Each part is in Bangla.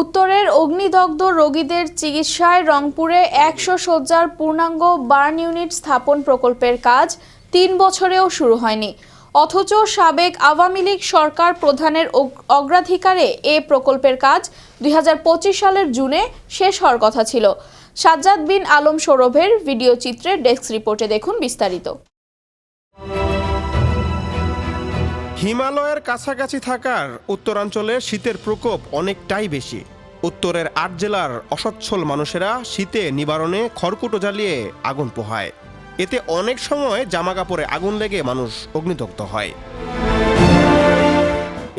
উত্তরের অগ্নিদগ্ধ রোগীদের চিকিৎসায় রংপুরে একশো শয্যার পূর্ণাঙ্গ বার্ন ইউনিট স্থাপন প্রকল্পের কাজ তিন বছরেও শুরু হয়নি। অথচ সাবেক আওয়ামী লীগ সরকার প্রধানের অগ- অগ্রাধিকারে এ প্রকল্পের কাজ দুই হাজার পঁচিশ সালের জুনে শেষ হওয়ার কথা ছিল। সাজ্জাদ বিন আলম সৌরভের ভিডিও চিত্রে ডেস্ক রিপোর্টে দেখুন বিস্তারিত। হিমালয়ের কাছাকাছি থাকার উত্তরাঞ্চলে শীতের প্রকোপ অনেকটাই বেশি। উত্তরের আট জেলার অসচ্ছল মানুষেরা শীতে নিবারণে খড়কুটো জ্বালিয়ে আগুন পোহায়। এতে অনেক সময় জামা কাপড়ে আগুন লেগে মানুষ অগ্নিদগ্ধ হয়।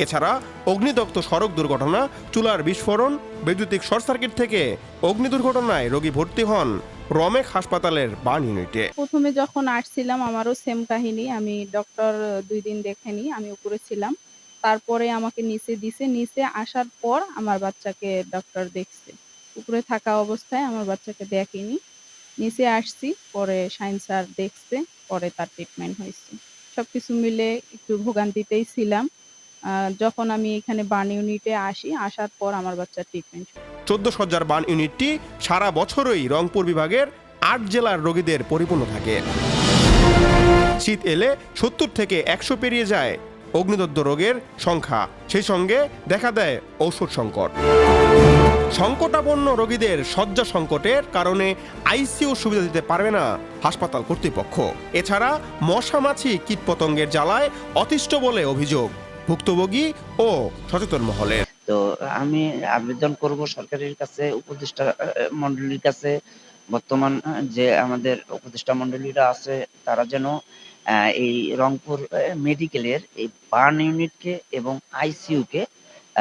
এছাড়া অগ্নিদগ্ধ সড়ক দুর্ঘটনা, চুলার বিস্ফোরণ, বৈদ্যুতিক শর্ট সার্কিট থেকে অগ্নি দুর্ঘটনায় রোগী ভর্তি হন রমেক হাসপাতালের বার্ন ইউনিটে। প্রথমে যখন আসছিলাম, আমারও সেম কাহিনী। আমি ডক্টর দুই দিন দেখেনি আমি উপরে ছিলাম। তারপরে আমাকে নিচে দিছে। নিচে আসার পর আমার বাচ্চাকে ডক্টর দেখছে। উপরে থাকা অবস্থায় আমার বাচ্চাকে দেখেনি। নিচে আসছি, পরে সায়েন্স স্যার দেখছে, পরে তার ট্রিটমেন্ট হয়েছে। সবকিছু মিলে একটু ভোগান্তিতেই ছিলাম। যখন আমি এখানে বার্ন ইউনিটে আসি, আসার পর আমার বাচ্চার ট্রিটমেন্ট চোদ্দ সজ্জার বান ইউনিটটি সারা বছরই রংপুর বিভাগের আট জেলার রোগীদের পরিপূর্ণ থাকে। শীত এলে সত্তর থেকে একশো পেরিয়ে যায় অগ্নিদগ্ধ রোগের সংখ্যা। সেই সঙ্গে দেখা দেয় ঔষধ সংকট। সংকটাপন্ন রোগীদের শয্যা সংকটের কারণে আইসিইউ সুবিধা দিতে পারবে না হাসপাতাল কর্তৃপক্ষ। এছাড়া মশা মাছি কীটপতঙ্গের জ্বালায় অতিষ্ঠ বলে অভিযোগ। ভুক্তভোগী ও সচেতন মহলের। তো আমি আবেদন করব সরকারের কাছে উপদেষ্টা মণ্ডলীর কাছে। বর্তমান যে আমাদের উপদেষ্টা মণ্ডলীরা আছে তারা যেন এই রংপুর মেডিকেলের এই বার্ন ইউনিটকে এবং আইসিইউ কে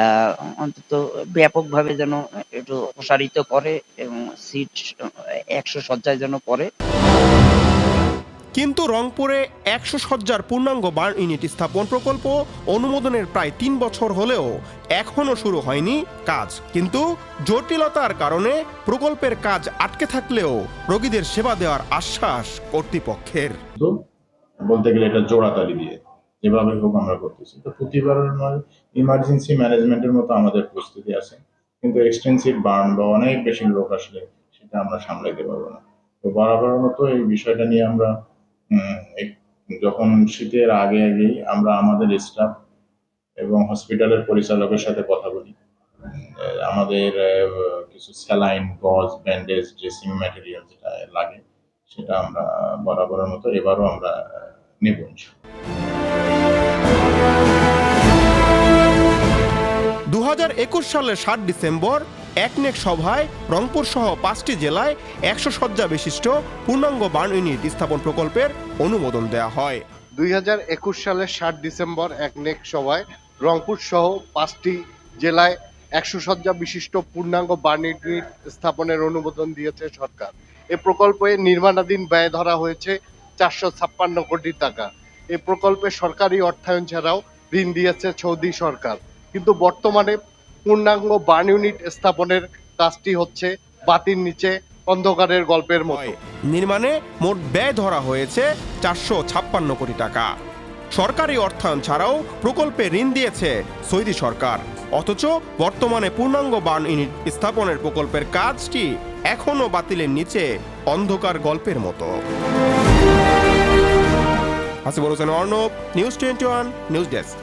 আহ, অন্তত ব্যাপকভাবে যেন একটু প্রসারিত করে এবং সিট একশো শয্যায় যেন করে। কিন্তু রংপুরে একশো সজ্জার পূর্ণাঙ্গ বার্ন ইউনিট স্থাপন প্রকল্প অনুমোদনের প্রায় তিন বছর হলেও এখনও শুরু হয়নি কাজ। কিন্তু জটিলতার কারণে প্রকল্পের কাজ আটকে থাকলেও রোগীদের সেবা দেওয়ার আশ্বাস কর্তৃপক্ষের। বলতে গেলে এটা জোড়াতালি দিয়ে যেভাবে হোক আমরা করতেছি। তো প্রতিবার ইমার্জেন্সি ম্যানেজমেন্টের মতো আমাদের প্রস্তুতি আছে। কিন্তু এক্সটেন্সিভ বার্ন বা অনেক বেশি লোক আসলে সেটা আমরা সামলাইতে পারব না। তো বরাবরের মতো এই বিষয়টা নিয়ে আমরা যখন শীতের আগে আগেই আমরা আমাদের স্টাফ এবং হসপিটালের পরিচালকের সাথে কথা বলি। আমাদের কিছু স্যালাইন গজ ব্যান্ডেজ ড্রেসিং ম্যাটেরিয়াল যেটা লাগে, সেটা আমরা বরাবরের মতো এবারও আমরা নেব দু সালের সাত ডিসেম্বর একনেক সভায় রংপুর সহ পাঁচটি জেলায় একশো শয্যা বিশিষ্ট পূর্ণাঙ্গ বার্ন ইউনিট স্থাপন প্রকল্পের অনুমোদন দেওয়া হয়। দুই হাজার একুশ সালের ষাট ডিসেম্বর এক নেক সভায় রংপুর সহ পাঁচটি জেলায় একশো শয্যা বিশিষ্ট পূর্ণাঙ্গ বার্ন ইউনিট স্থাপনের অনুমোদন দিয়েছে সরকার। এ প্রকল্পে নির্মাণাধীন ব্যয় ধরা হয়েছে চারশো ছাপ্পান্ন কোটি টাকা। এ প্রকল্পে সরকারি অর্থায়ন ছাড়াও ঋণ দিয়েছে সৌদি সরকার। কিন্তু বর্তমানে পূর্ণাঙ্গ বার্ন ইউনিট স্থাপনের কাজটি হচ্ছে বাতির নিচে অন্ধকারের গল্পের মতো। নির্মাণে মোট ব্যয় ধরা হয়েছে চারশো ছাপ্পান্ন কোটি টাকা। সরকারি অর্থায়ন ছাড়াও প্রকল্পে ঋণ দিয়েছে সৌদি সরকার। অথচ বর্তমানে পূর্ণাঙ্গ বার্ন ইউনিট স্থাপনের প্রকল্পের কাজটি এখনও বাতিলের নিচে অন্ধকার গল্পের মতো। Hasibul Hossain Arnab, news twenty one, news desk.